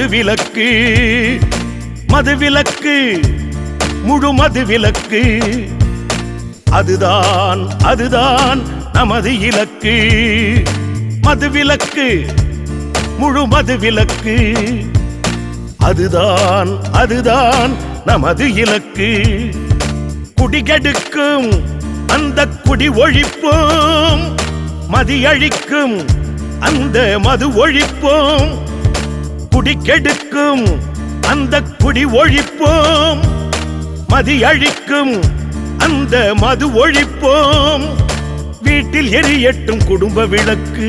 மதுவிலக்கு மதுவிலக்கு மதுவிலக்கு முழு மதுவிலக்கு. அதுதான் அதுதான் நமது இலக்கு. மதுவிலக்கு முழு மதுவிலக்கு. அதுதான் அதுதான் நமது இலக்கு. குடிகெடுக்கும் அந்த குடி ஒழிப்போம் மதியழிக்கும் அந்த மது ஒழிப்போம் குடிக்கெடுக்கும் அந்த குடி ஒழிப்போம். மதியழிக்கும் அந்த மது ஒழிப்போம். வீட்டில் எரியட்டும் குடும்ப விளக்கு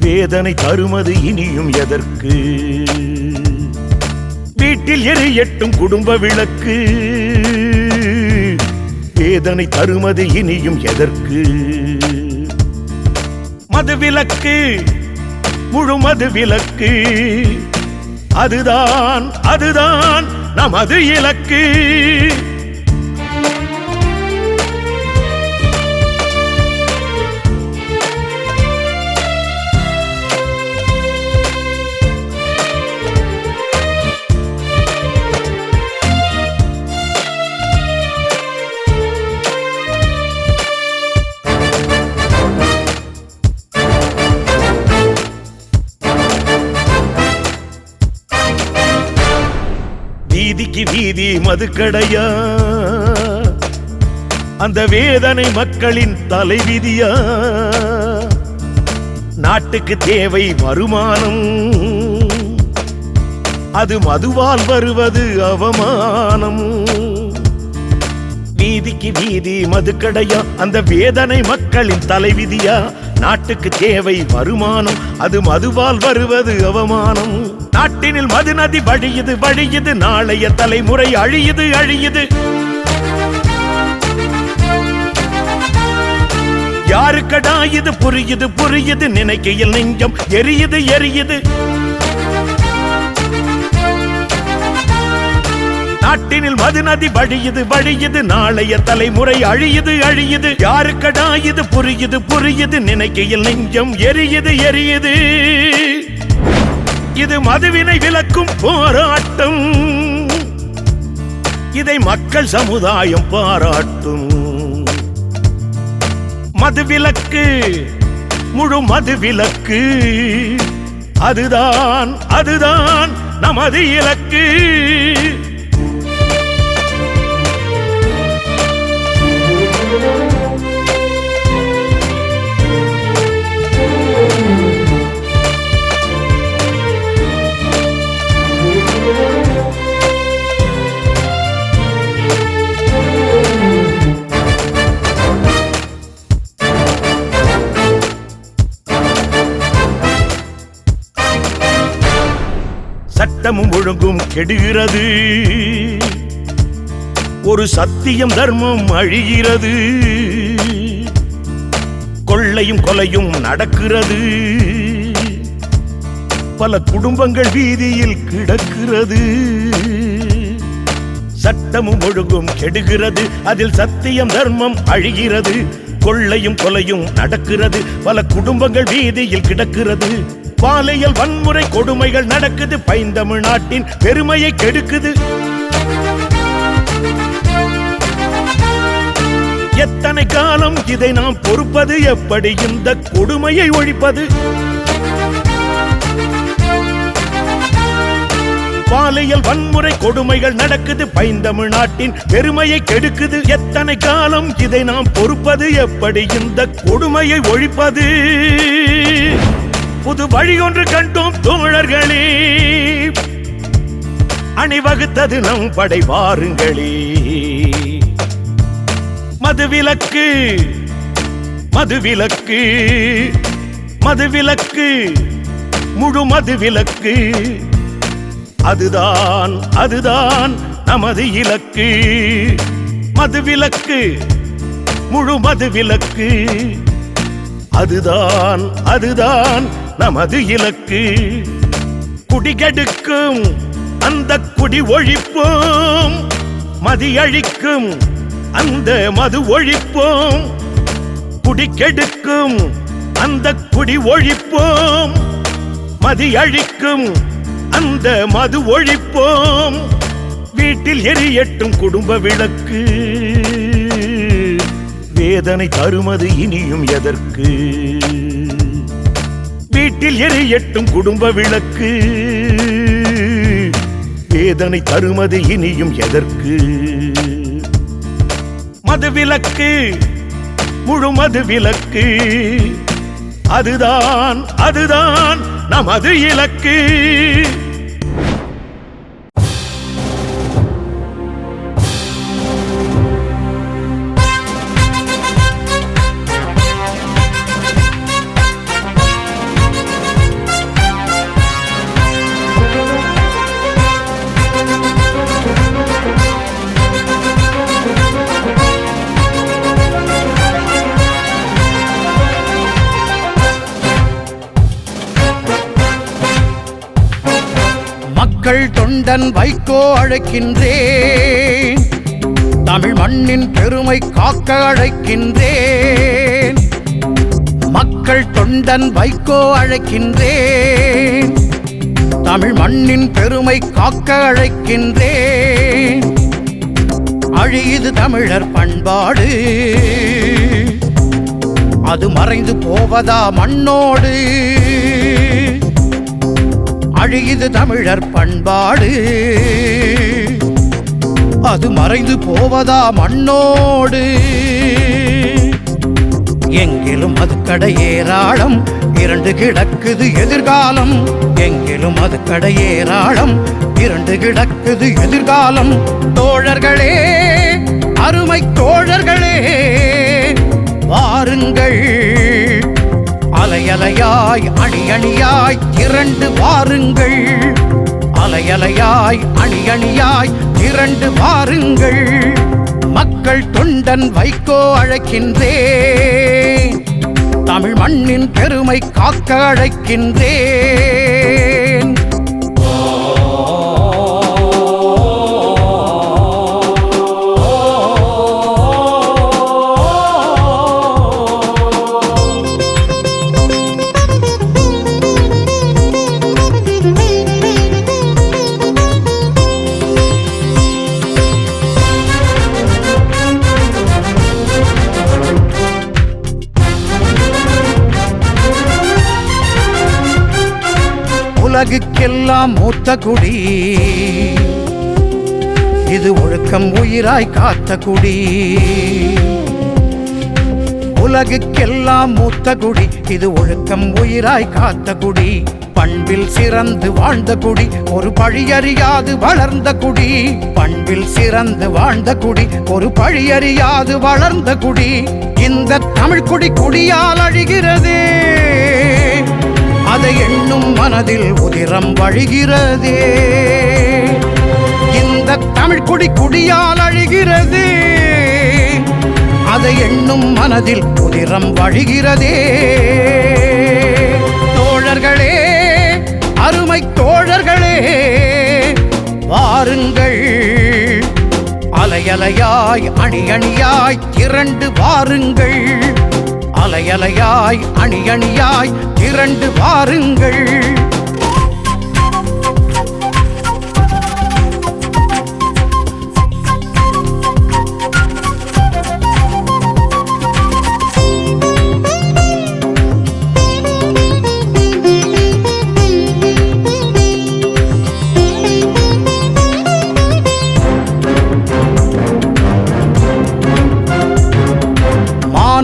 வேதனை தருமது இனியும் எதற்கு? வீட்டில் எரியட்டும் குடும்ப விளக்கு வேதனை தருமது இனியும் எதற்கு? மது விளக்கு முழுமது விலக்கு அதுதான் அதுதான் நமது இலக்கு. இன்னைக்கு வீதி மதுக்கடையா? அந்த வேதனை மக்களின் தலைவிதியா? நாட்டுக்கு தேவை வருமானம் அது மதுவால் வருவது அவமானம். வீதிக்கு வீதி மதுக்கடையா? அந்த வேதனை மக்களின் தலைவிதியா? நாட்டுக்கு தேவை வருமானம் அது மதுவால் வருவது அவமானம். நாட்டினில் மது நதி வழியுது வழியுது நாளைய தலைமுறை அழியுது அழியுது. யாருக்கடா இது புரியுது புரியுது நினைக்கையில் நெஞ்சம் எரியுது எரியுது. நாட்டினில் மது நதி வழியுது வழியுது. நாளைய தலைமுறை அழியுது அழியுது. யாருக்கடா இது புரியுது புரியுது. நினைக்கையில் நெஞ்சம் எரியுது எரியுது. இது மதுவினை விலக்கும் போராட்டம். இதை மக்கள் சமுதாயம் பாராட்டும். மதுவிலக்கு முழு மது விலக்கு அதுதான் அதுதான் நமது இலக்கு. சட்டமும் ஒழுங்கும் கெடுகிறது. ஒரு சத்தியம் தர்மம் அழிகிறது. கொள்ளையும் கொலையும் நடக்கிறது. பல குடும்பங்கள் வீதியில் கிடக்கிறது. சட்டமும் ஒழுங்கும் கெடுகிறது. அதில் சத்தியம் தர்மம் அழிகிறது. கொள்ளையும் கொலையும் நடக்கிறது. பல குடும்பங்கள் வீதியில் கிடக்கிறது. பாலியல் வன்முறை கொடுமைகள் நடக்குது. பைந்தமிழ் நாட்டின் பெருமையை கெடுக்குது. எத்தனை காலம் இதை நாம் பொறுப்பது? எப்படி இந்த கொடுமையை ஒழிப்பது? பாலியல் வன்முறை கொடுமைகள் நடக்குது. பைந்தமிழ் நாட்டின் பெருமையை கெடுக்குது. எத்தனை காலம் இதை நாம் பொறுப்பது? எப்படி இந்த கொடுமையை ஒழிப்பது? புது வழி ஒன்று கண்டோம் தோழர்களே. அணிவகுத்தது நம் படை வாருங்களே. மதுவிலக்கு மதுவிலக்கு மதுவிலக்கு முழு மதுவிலக்கு. அதுதான் அதுதான் நமது இலக்கு. மதுவிலக்கு முழு மதுவிலக்கு. அதுதான் அதுதான் நமது இலக்கு. குடிகெடுக்கும் அந்த குடி ஒழிப்போம். மதியழிக்கும் அந்த மது ஒழிப்போம். குடிக்கெடுக்கும் அந்த குடி ஒழிப்போம். மதியழிக்கும் அந்த மது ஒழிப்போம். வீட்டில் எரியட்டும் குடும்ப விளக்கு. வேதனை தருமது இனியும் எதற்கு? வீட்டில் எரியட்டும் குடும்ப விளக்கு. வேதனை தருமது இனியும் எதற்கு? மது விலக்கு முழு மது விலக்கு அதுதான் அதுதான் நமது இலக்கு. மக்கள் தொண்டன் வைகோ அழைக்கின்றேன். தமிழ் மண்ணின் பெருமை காக்க அழைக்கின்றேன். மக்கள் தொண்டன் வைகோ அழைக்கின்றேன். தமிழ் மண்ணின் பெருமை காக்க அழைக்கின்றேன். அழியுது தமிழர் பண்பாடு. அது மறைந்து போவதா மண்ணோடு. அழியுது தமிழர் பண்பாடு. அது மறைந்து போவதா மண்ணோடு. எங்கிலும் அது கடையேராளம் இரண்டு கிடக்குது எதிர்காலம். எங்கிலும் அது கடையேராளம் இரண்டு கிடக்குது எதிர்காலம். தோழர்களே அருமை தோழர்களே வாருங்கள். அலையலையாய் அணியணியாய் இரண்டு திரண்டு வாருங்கள். அலையலையாய் அணியணியாய் இரண்டு திரண்டு வாருங்கள். மக்கள் தொண்டன் வைகோ அழைக்கின்றேன். தமிழ் மண்ணின் பெருமை காக்க அழைக்கின்றேன். உலகுக்கெல்லாம் மூத்த குடி. இது ஒழுக்கம் உயிராய் காத்த குடி. உலகுக்கெல்லாம் மூத்த குடி. இது ஒழுக்கம் உயிராய் காத்த குடி. பண்பில் சிறந்து வாழ்ந்த குடி. ஒரு பழியறியாது வளர்ந்த குடி. பண்பில் சிறந்து வாழ்ந்த குடி. ஒரு பழியறியாது வளர்ந்த குடி. இந்த தமிழ் குடி குடியால் அழிகிறதே. அதை எண்ணும் மனதில் உதிரம் வழிகிறதே. இந்த தமிழ் குடி குடியால் அழிகிறது. அதை எண்ணும் மனதில் உதிரம் வழிகிறதே. தோழர்களே அருமை தோழர்களே வாருங்கள். அலையலையாய் அணி அணியாய் திரண்டு வாருங்கள். அலையலையாய் அணி அணியாய் திரண்டு வாருங்கள்.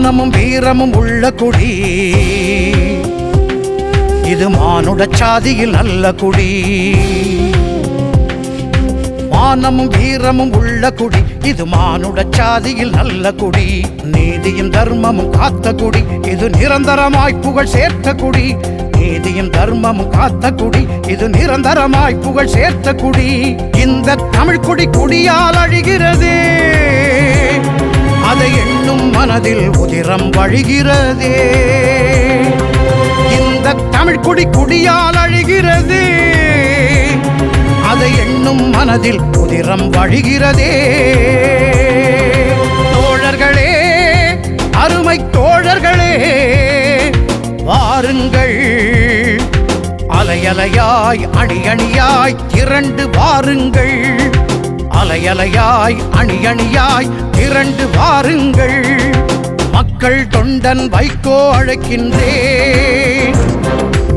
வீரமும் வீரமும் நல்ல குடி. இது மானுட சாதியில் நல்ல குடி. மானமும் வீரமும் உள்ள குடி. இது மானுட சாதியில் நல்ல குடி. நீதியும் தர்மமும் காத்த குடி. இது நிரந்தரமாய் புகழ் சேர்த்த குடி. நீதியும் தர்மமும் காத்த குடி. இது நிரந்தரமாய் புகழ் சேர்த்த குடி. இந்த தமிழ் குடி குடியால் அழிகிறதே. அதை எண்ணும் மனதில் உதிரம் வழிகிறதே. இந்த தமிழ் குடி குடியால் அழிகிறது. அதை எண்ணும் மனதில் உதிரம் வழிகிறதே. தோழர்களே அருமை தோழர்களே வாருங்கள். அலையலையாய் அணியணியாய் திரண்டு வாருங்கள். அலையலையாய் அணியணியாய் இரண்டு வாருங்கள். மக்கள் தொண்டன் வைகோ அழைக்கின்றேன்.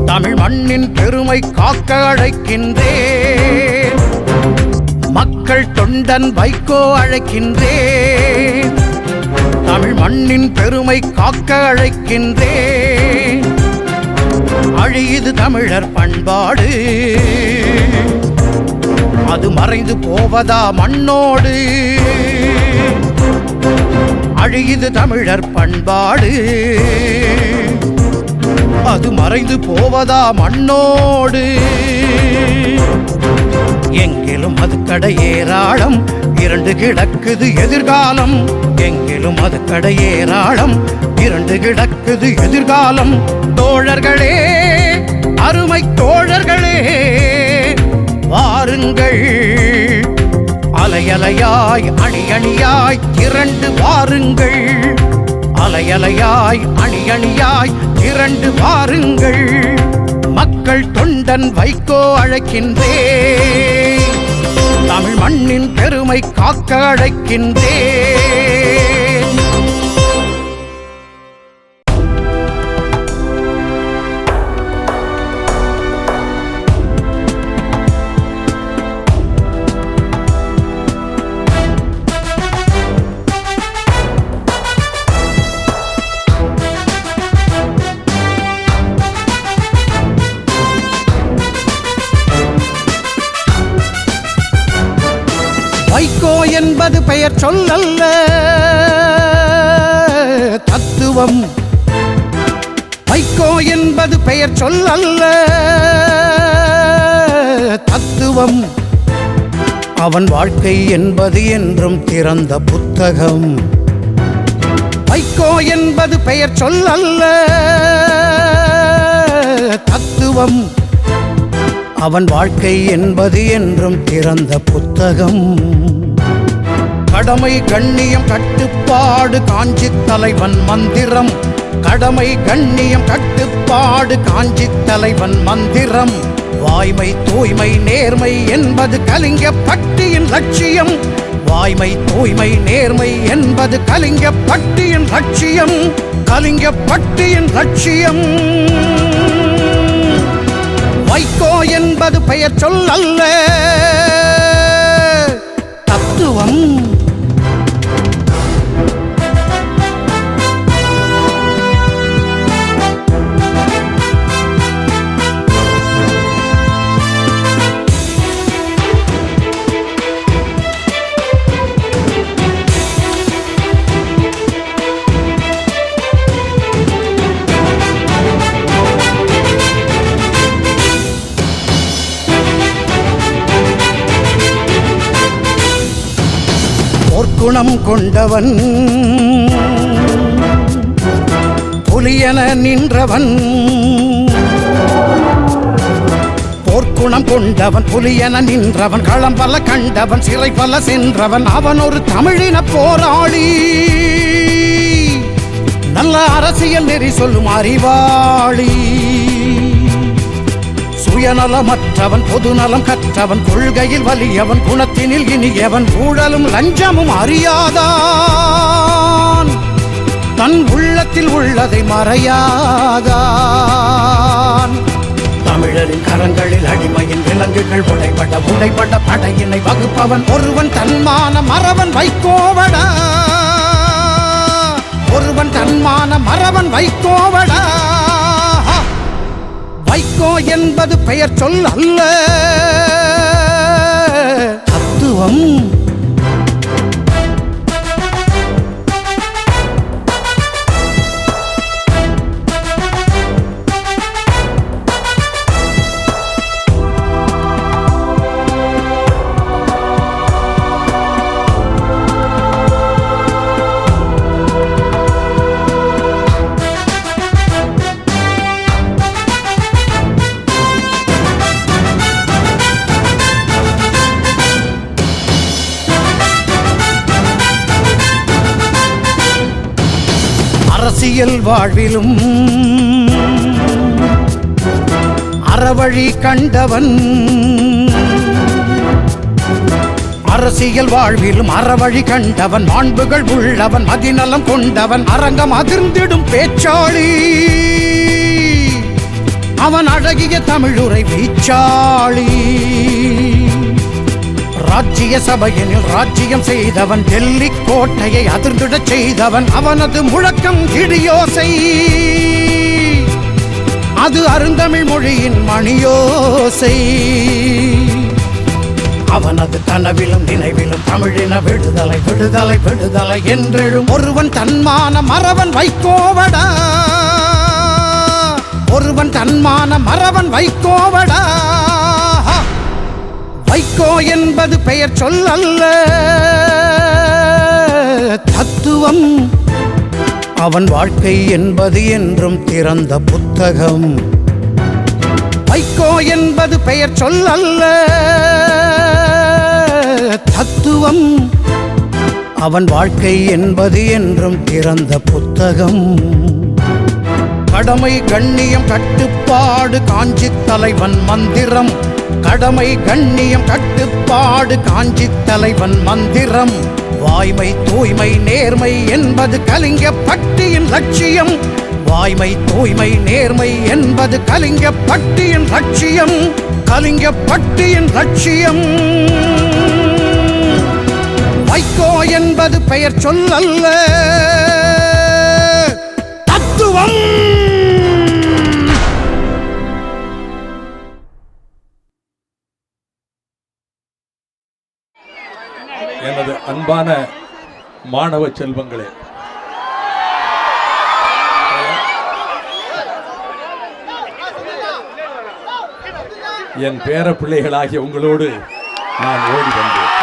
தமிழ் மண்ணின் பெருமை காக்க அழைக்கின்றேன். மக்கள் தொண்டன் வைகோ அழைக்கின்றேன். தமிழ் மண்ணின் பெருமை காக்க அழைக்கின்றேன். அழியுது தமிழர் பண்பாடு. அது மறைந்து போவதா மண்ணோடு? அழியுது தமிழர் பண்பாடு. அது மறைந்து போவதா மண்ணோடு? எங்கிலும் அது கடையேராளம் இரண்டு கிடக்குது எதிர்காலம். எங்கிலும் அது கடையேராளம் இரண்டு கிடக்குது எதிர்காலம். தோழர்களே அருமை தோழர்களே வாருங்கள். அலையலையாய் அணியணியாய் இரண்டு வாருங்கள். அலையலையாய் அணியணியாய் இரண்டு வாருங்கள். மக்கள் தொண்டன் வைகோ அழைக்கின்றே தமிழ் மண்ணின் பெருமை காக்க அழைக்கின்றே பெயர் சொல்லல்ல. தத்துவம் வைகோ என்பது பெயர் சொல்லல்ல. தத்துவம் அவன் வாழ்க்கை என்பது என்றும் திறந்த புத்தகம். வைகோ என்பது பெயர் சொல்லல்ல. தத்துவம் அவன் வாழ்க்கை என்பது என்றும் திறந்த புத்தகம். கடமை கண்ணியம் கட்டுப்பாடு காஞ்சி தலைவன் மந்திரம். கடமை கண்ணியம் கட்டுப்பாடு காஞ்சி தலைவன் மந்திரம். வாய்மை தூய்மை நேர்மை என்பது கலிங்க பட்டியின் லட்சியம். வாய்மை தூய்மை நேர்மை என்பது கலிங்க பட்டியின் லட்சியம். கலிங்க பட்டியின் லட்சியம். வைகோ என்பது பெயர் சொல்லல்ல தத்துவம் குணம் கொண்டவன். புலியன நின்றவன். போர்க்குணம் கொண்டவன் புலியன நின்றவன் களம் பல கண்டவன் சிறை பல சென்றவன் அவன் ஒரு தமிழின போராளி. நல்ல அரசியல் நெறி சொல்லும் அறிவாளி. சுயநலமற்றவன் பொதுநலம் கற்றவன் கொள்கையில் வலியவன் குணத்தினில் இனியவன் ஊழலும் லஞ்சமும் அறியாதான். தன் உள்ளத்தில் உள்ளதை மறையாதான். தமிழரின் கரங்களில் அடிமையின் விலங்குகள் உடைபட உடைபட படையினை வகுப்பவன் ஒருவன் தன்மான மறவன் வைக்கோவடா. ஒருவன் தன்மான மறவன் வைக்கோவடா. வைகோ என்பது பெயர் சொல் அல்ல. தத்துவம் அரசியல் வாழ்விலும் அறவழி கண்டவன் அரசியல் வாழ்விலும் அறவழி கண்டவன் மாண்புகள் உள்ளவன் மதிநலம் கொண்டவன் அரங்கம் அதிர்ந்திடும் பேச்சாளி. அவன் அழகிய தமிழுரை வீச்சாளி. ராஜ்ய சபையினில் ராஜ்யம் செய்தவன் டெல்லி கோட்டையை அதிர்ந்திடச் செய்தவன் அவனது முழக்கம் கிடியோசை. அது அருந்தமிழ் மொழியின் மணியோசை. அவனது கனவிலும் நினைவிலும் தமிழின விடுதலை விடுதலை விடுதலை என்றெழும் ஒருவன் தன்மான மறவன் வைக்கோவடா. ஒருவன் தன்மான மறவன் வைக்கோவடா. வைகோ என்பது பெயர் சொல்லல்ல தத்துவம் அவன் வாழ்க்கை என்பது என்றும் திறந்த புத்தகம். வைகோ என்பது பெயர் சொல்லல்ல தத்துவம் அவன் வாழ்க்கை என்பது என்றும் திறந்த புத்தகம். கடமை கண்ணியம் கட்டுப்பாடு காஞ்சி தலைவன் மந்திரம். கடமை கண்ணியம் கட்டுப்பாடு காஞ்சி தலைவன் மந்திரம். வாய்மை தூய்மை நேர்மை என்பது கலிங்க பட்டியின் லட்சியம். வாய்மை தூய்மை நேர்மை என்பது கலிங்க பட்டியின் லட்சியம். கலிங்க பட்டியின் லட்சியம். வைகோ என்பது பெயர் சொல்லல்ல. தத்துவம் அன்பான மாணவ செல்வங்களே. என் பேர பிள்ளைகளாகிய உங்களோடு நான் ஓடி வந்தேன்.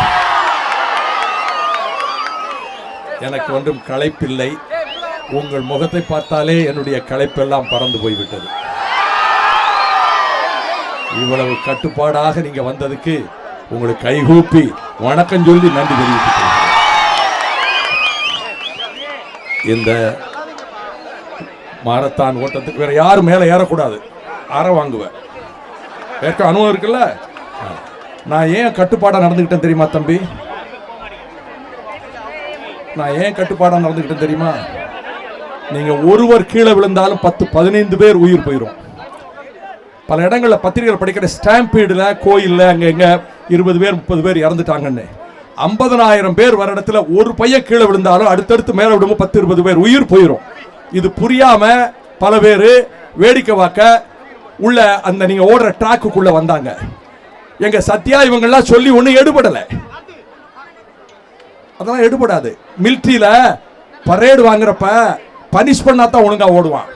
எனக்கு ஒன்றும் களைப்பில்லை. உங்கள் முகத்தை பார்த்தாலே என்னுடைய களைப்பெல்லாம் பறந்து போய்விட்டது. இவ்வளவு கட்டுப்பாடாக நீங்க வந்ததுக்கு உங்களுக்கு கைகூப்பி வணக்கம் சொல்லி நன்றி தெரிவித்து இந்த மாரத்தான் ஓட்டத்துக்கு வேற யாரும் மேலே ஏறக்கூடாது. அற வாங்குவேன் ஏற்க அனுபவம் இருக்குல்ல? நான் ஏன் கட்டுப்பாடாக நடந்துக்கிட்டேன் தெரியுமா தம்பி? நான் ஏன் கட்டுப்பாடாக நடந்துக்கிட்டேன் தெரியுமா? நீங்கள் ஒருவர் கீழே விழுந்தாலும் பத்து பதினைந்து பேர் உயிர் போயிடும் பல இடங்களில் பத்திரிகைகள் படிக்கிற ஸ்டாம்பீடில் கோயிலில் அங்கே எங்கே இருபது பேர் முப்பது பேர் இறந்துட்டாங்கன்னு. ஐம்பதனாயிரம் பேர் வர இடத்துல ஒரு பையன் கீழே விழுந்தாலும் அடுத்தடுத்து மேலே விடும்போது பத்து இருபது பேர் உயிர் போயிடும் இது புரியாம பல பேர் வேடிக்கை பார்க்க உள்ள அந்த நீங்க ஓடுற ட்ராக்குக்குள்ள வந்தாங்க. எங்க சத்யா இவங்கெல்லாம் சொல்லி ஒன்றும் எடுபடலை. அதெல்லாம் எடுபடாது. மிலிட்ரியில பரேடு வாங்குறப்ப பனிஷ் பண்ணா தான் ஒழுங்கா ஓடுவான்.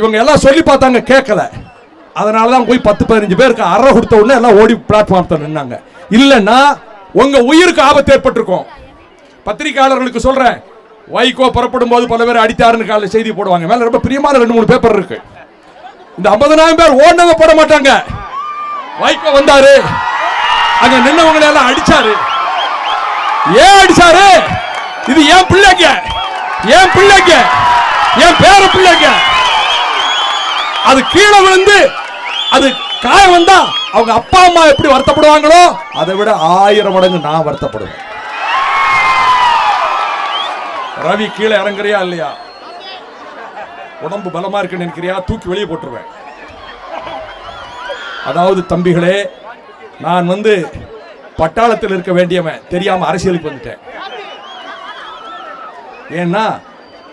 இவங்க எல்லாம் சொல்லி பார்த்தாங்க கேட்கல. அதனால தான் போய் பத்து பதினஞ்சு பேருக்கு அற கொடுத்த உடனே எல்லாம் ஓடி பிளாட்ஃபார்ம் நின்னாங்க. இல்லைன்னா உங்க உயிருக்கு ஆபத்து ஏற்பட்டிருக்கும். பத்திரிகையாளர்களுக்கு சொல்றேன். வைகோ புறப்படும் போது பல பேர் அடித்தாருன்னு காலையில் செய்தி போடுவாங்க. மேல ரொம்ப பிரியமான ரெண்டு மூணு பேப்பர் இருக்கு. இந்த ஐம்பதனாயிரம் பேர் ஓடினதை போட மாட்டாங்க. வைகோ வந்தாரு. அங்க நின்னவங்களை எல்லாம் அடிச்சாரு. ஏன் அடிச்சாரு? இது ஏன் பிள்ளைங்க? ஏன் பிள்ளைங்க? ஏன் பேர பிள்ளைங்க? அது கீழே விழுந்து அது காயம் வந்தா அவங்க அப்பா அம்மா எப்படி வருத்தப்படுவாங்களோ அதை விட ஆயிரம் மடங்கு நான் வருத்தப்படுவேன். ரவி கீழே இறங்குறியா இல்லையா? உடம்பு பலமா இருக்குன்னு நினைக்கிறியா? தூக்கி வெளியே போட்டுருவேன். அதாவது தம்பிகளே நான் வந்து பட்டாளத்தில் இருக்க வேண்டியவன் தெரியாம அரசியலுக்கு வந்துட்டேன். ஏன்னா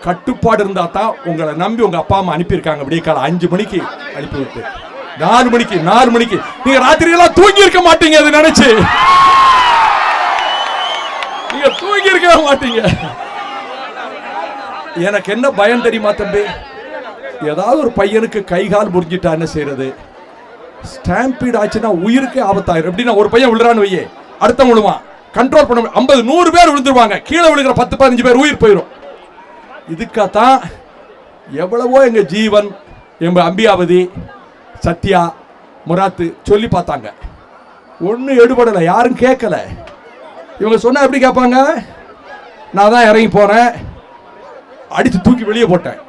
கட்டுப்பாடு இருந்தா தான் உங்களை நம்பி உங்க அப்பா அம்மா அனுப்பியிருக்காங்க. விடிய காலம் அஞ்சு மணிக்கு அனுப்பி விட்டு நாலு மணிக்கு நாலு மணிக்கு. நீங்க ராத்திரி எல்லாம் தூங்கி இருக்க மாட்டீங்க அது நினைச்சு. நீங்க தூங்கி இருக்க மாட்டீங்க. எனக்கு என்ன பயம் தெரியுமா தம்பி? ஏதாவது ஒரு பையனுக்கு கை கால் முறிஞ்சிட்டா என்ன செய்யறது ஸ்டாம்பீட் ஆச்சுன்னா உயிருக்கே ஆபத்தாயிரும். எப்படின்னா ஒரு பையன் விழுறான்னு வையே அடுத்த விழுவான். கண்ட்ரோல் பண்ண ஐம்பது நூறு பேர் விழுந்துருவாங்க. கீழே விழுகிற பத்து பதினஞ்சு பேர் உயிர் போயிடும் இதுக்காகத்தான் எவ்வளவோ எங்க ஜீவன் எங்க அம்பியாவதி சத்யா முராத்து சொல்லி பார்த்தாங்க. ஒன்றும் எடுபடலை யாரும் கேட்கல. இவங்க சொன்னால் எப்படி கேட்பாங்க? நான் தான் இறங்கி போனேன் அடித்து தூக்கி வெளியே போட்டேன்.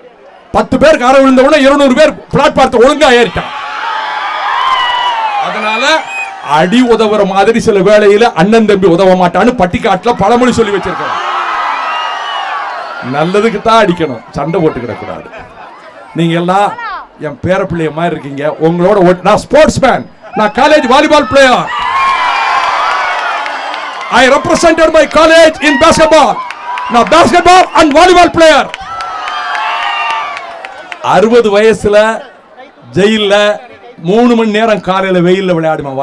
பத்து பேர் கரை விழுந்த உடனே இருநூறு பேர் பிளாட்பாரத்தை ஒழுங்கா ஏறிட்டான். அதனால அடி உதவுற மாதிரி சில வேலையில் அண்ணன் தம்பி உதவ மாட்டான்னு பட்டிக்காட்டில் பழமொழி சொல்லி வச்சிருக்கோம் நல்லதுக்கு தான் அடிக்கணும். சண்டை போட்டுக்கிடக்கூடாது. நீங்கள் நீங்க எல்லாம் என் பேர பிள்ளைய மாதிரி இருக்கீங்க. உங்களோட நான் ஸ்போர்ட்ஸ் மேன் நான் college volleyball player I represented my college in basketball நான் பாஸ்கெட்பால் அண்ட் வாலிபால் பிளேயர் அறுபது வயசுல ஜெயில்ல மூணு மணி நேரம் காலையில வெயில்ல விளையாடுமா வாலி